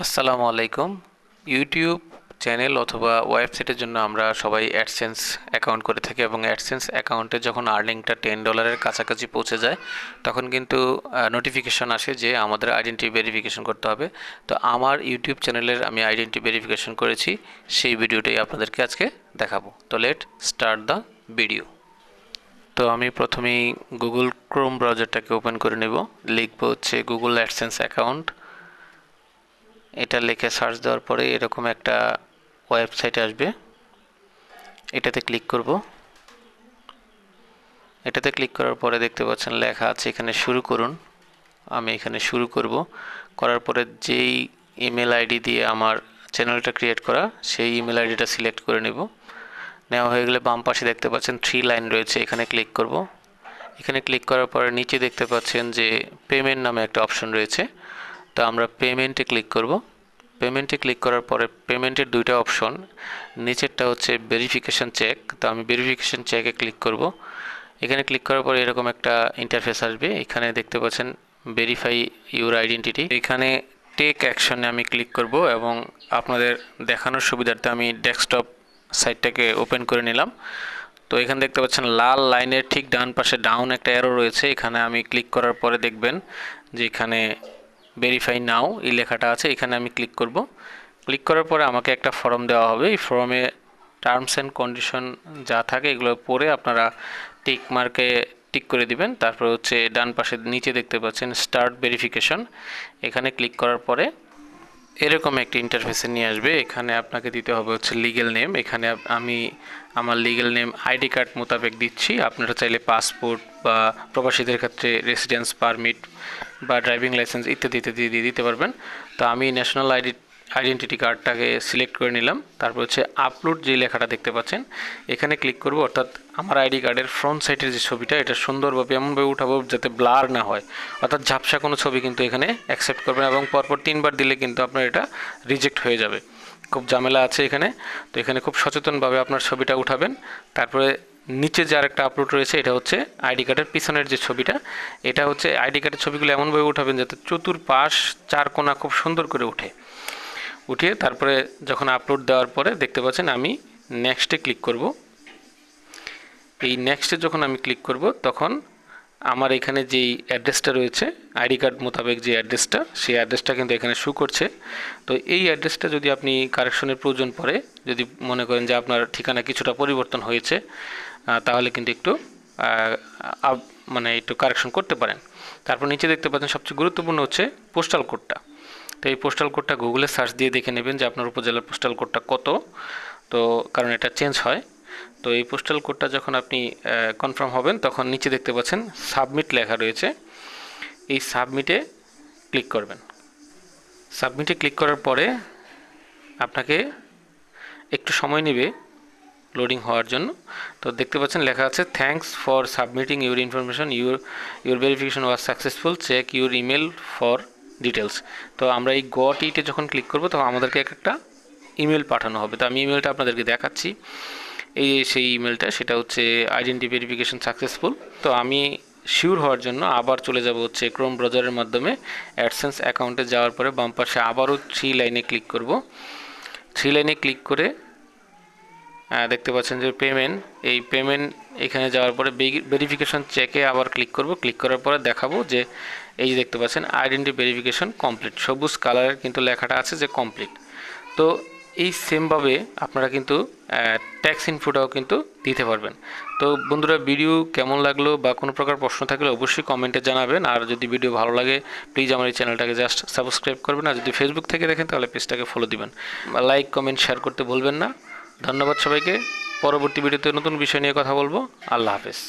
আসসালামু আলাইকুম। YouTube channel অথবা ওয়েবসাইটের জন্য আমরা সবাই অ্যাডসেন্স অ্যাকাউন্ট করে থাকি এবং অ্যাডসেন্স অ্যাকাউন্টে যখন আর্নিংটা টেন ডলারের কাছাকাছি পৌঁছে যায়, তখন কিন্তু নোটিফিকেশন আসে যে আমাদের আইডেন্টি ভেরিফিকেশন করতে হবে। তো আমার ইউটিউব চ্যানেলের আমি আইডেন্টি ভেরিফিকেশন করেছি, সেই ভিডিওটাই আপনাদেরকে আজকে দেখাবো। তো লেট স্টার্ট দ্য ভিডিও তো আমি প্রথমেই গুগল ক্রোম ব্রাউজারটাকে ওপেন করে নেব। লিখব হচ্ছে গুগল অ্যাডসেন্স অ্যাকাউন্ট এটা লিখে সার্চ দেওয়ার পরে এরকম একটা ওয়েবসাইট আসবে। এটাতে ক্লিক করব। এটাতে ক্লিক করার পরে দেখতে পাচ্ছেন লেখা আছে এখানে শুরু করুন। আমি এখানে শুরু করব। করার পরে যেই ইমেল আইডি দিয়ে আমার চ্যানেলটা ক্রিয়েট করা, সেই ইমেল আইডিটা সিলেক্ট করে নেব। নেওয়া হয়ে গেলে বাম পাশে দেখতে পাচ্ছেন থ্রি লাইন রয়েছে, এখানে ক্লিক করব। এখানে ক্লিক করার পরে নিচে দেখতে পাচ্ছেন যে পেমেন্ট নামে একটা অপশন রয়েছে। তো আমরা পেমেন্টে ক্লিক করব। পেমেন্টে ক্লিক করার পরে পেমেন্টের দুইটা অপশন নিচেরটা হচ্ছে ভেরিফিকেশন চেক তো আমি ভেরিফিকেশন চেকে ক্লিক করব। এখানে ক্লিক করার পরে এরকম একটা ইন্টারফেস আসবে, এখানে দেখতে পাচ্ছেন ভেরিফাই ইউর আইডেন্টিটি এখানে টেক অ্যাকশনে আমি ক্লিক করব এবং আপনাদের দেখানোর সুবিধার্থে আমি ডেস্কটপ সাইটটাকে ওপেন করে নিলাম। তো এখানে দেখতে পাচ্ছেন লাল লাইনের ঠিক ডান পাশে ডাউন একটা অ্যারো রয়েছে, এখানে আমি ক্লিক করার পরে দেখবেন যে এখানে ভেরিফাই নাও এই লেখাটা আছে, এখানে আমি ক্লিক করব। ক্লিক করার পরে আমাকে একটা ফর্ম দেওয়া হবে। এই ফর্মে টার্মস অ্যান্ড কন্ডিশন যা থাকে, এগুলো পরে আপনারা টিক মার্কে টিক করে দিবেন। তারপর হচ্ছে ডান পাশে নিচে দেখতে পাচ্ছেন স্টার্ট ভেরিফিকেশন এখানে ক্লিক করার পরে এরকম একটি ইন্টারফেসে নিয়ে আসবে। এখানে আপনাকে দিতে হবে হচ্ছে লিগেল নেম এখানে আমি আমার লিগেল নেম আইডি কার্ড মোতাবেক দিচ্ছি। আপনারা চাইলে পাসপোর্ট বা প্রবাসীদের ক্ষেত্রে রেসিডেন্স পারমিট বা ড্রাইভিং লাইসেন্স ইত্যাদি ইত্যাদি দিয়ে দিতে পারবেন। তো আমি ন্যাশনাল আইডি আইডেন্টিটি কার্ডটাকে সিলেক্ট করে নিলাম। তারপর হচ্ছে আপলোড যে লেখাটা দেখতে পাচ্ছেন, এখানে ক্লিক করব, অর্থাৎ আমার আইডি কার্ডের ফ্রন্ট সাইডের যে ছবিটা, এটা সুন্দরভাবে, এমনভাবে উঠাবো যাতে ব্লার না হয়। অর্থাৎ ঝাপসা কোনো ছবি কিন্তু এখানে অ্যাকসেপ্ট করবেন এবং পরপর তিনবার দিলে কিন্তু আপনার এটা রিজেক্ট হয়ে যাবে। খুব ঝামেলা আছে এখানে। তো এখানে খুব সচেতনভাবে আপনার ছবিটা উঠাবেন। তারপরে নিচে যে আরেকটা আপলোড রয়েছে, এটা হচ্ছে আইডি কার্ডের পিছনের যে ছবিটা, এটা হচ্ছে আইডি কার্ডের ছবিগুলো এমনভাবে উঠাবেন যাতে চতুর্পাশ চার কোনা খুব সুন্দর করে উঠে। উঠিয়ে তারপরে যখন আপলোড দেওয়ার পরে দেখতে পাচ্ছেন আমি নেক্সটে ক্লিক করব। এই নেক্সটে যখন আমি ক্লিক করব, তখন আমার এখানে যেই অ্যাড্রেসটা রয়েছে আইডি কার্ড মোতাবেক যে অ্যাড্রেসটা সেই অ্যাড্রেসটা কিন্তু এখানে শু করছে। তো এই অ্যাড্রেসটা যদি আপনি কারেকশনের প্রয়োজন পড়ে, যদি মনে করেন যে আপনার ঠিকানা কিছুটা পরিবর্তন হয়েছে তাহলে কিন্তু একটু মানে একটু কারেকশন করতে পারেন। তারপর নিচে দেখতে পাচ্ছেন সবচেয়ে গুরুত্বপূর্ণ হচ্ছে পোস্টাল কোডটা তো এই পোস্টাল কোডটা গুগলে সার্চ দিয়ে দেখে নেবেন যে আপনার উপজেলার পোস্টাল কোডটা কত। তো কারণ এটা চেঞ্জ হয়। তো এই পোস্টাল কোডটা যখন আপনি কনফার্ম হবেন, তখন নিচে দেখতে পাচ্ছেন সাবমিট লেখা রয়েছে। এই সাবমিটে ক্লিক করবেন। সাবমিটে ক্লিক করার পরে আপনাকে একটু সময় নেবে লোডিং হওয়ার জন্য। তো দেখতে পাচ্ছেন লেখা আছে thanks for submitting your information your your verification was successful check your email for details তো আমরা এই গট ইটে যখন ক্লিক করব, তখন আমাদেরকে এক একটা ইমেল পাঠানো হবে। তো আমি ইমেলটা আপনাদেরকে দেখাচ্ছি। এই সেই ইমেলটা সেটা হচ্ছে আইডেন্টি ভেরিফিকেশন সাকসেসফুল তো আমি শিওর হওয়ার জন্য আবার চলে যাব হচ্ছে ক্রোম ব্রাউজারের মাধ্যমে। অ্যাডসেন্স অ্যাকাউন্টে যাওয়ার পরে বাম পাশে আবারও থ্রি লাইনে ক্লিক করব। থ্রি লাইনে ক্লিক করে দেখতে পাচ্ছেন যে পেমেন্ট এই পেমেন্ট এখানে যাওয়ার পরে ভেরিফিকেশন চেকে আবার ক্লিক করব। ক্লিক করার পরে দেখাবো যে এই যে দেখতে পাচ্ছেন আইডেন্টি ভেরিফিকেশন কমপ্লিট সবুজ কালারের কিন্তু লেখাটা আছে যে কমপ্লিট তো এই সেমভাবে আপনারা কিন্তু ট্যাক্স ইনফোটাও কিন্তু দিতে পারবেন। তো বন্ধুরা ভিডিও কেমন লাগল বা কোনো প্রকার প্রশ্ন থাকলে অবশ্যই কমেন্টে জানাবেন। আর যদি ভিডিও ভালো লাগে প্লিজ আমার এই চ্যানেলটাকে জাস্ট সাবস্ক্রাইব করবেন। আর যদি ফেসবুক থেকে দেখেন, তাহলে পেজটাকে ফলো দিবেন। লাইক কমেন্ট শেয়ার করতে ভুলবেন না। ধন্যবাদ সবাইকে। পরবর্তী ভিডিওতে নতুন বিষয় নিয়ে কথা বলব। আল্লাহ হাফেজ।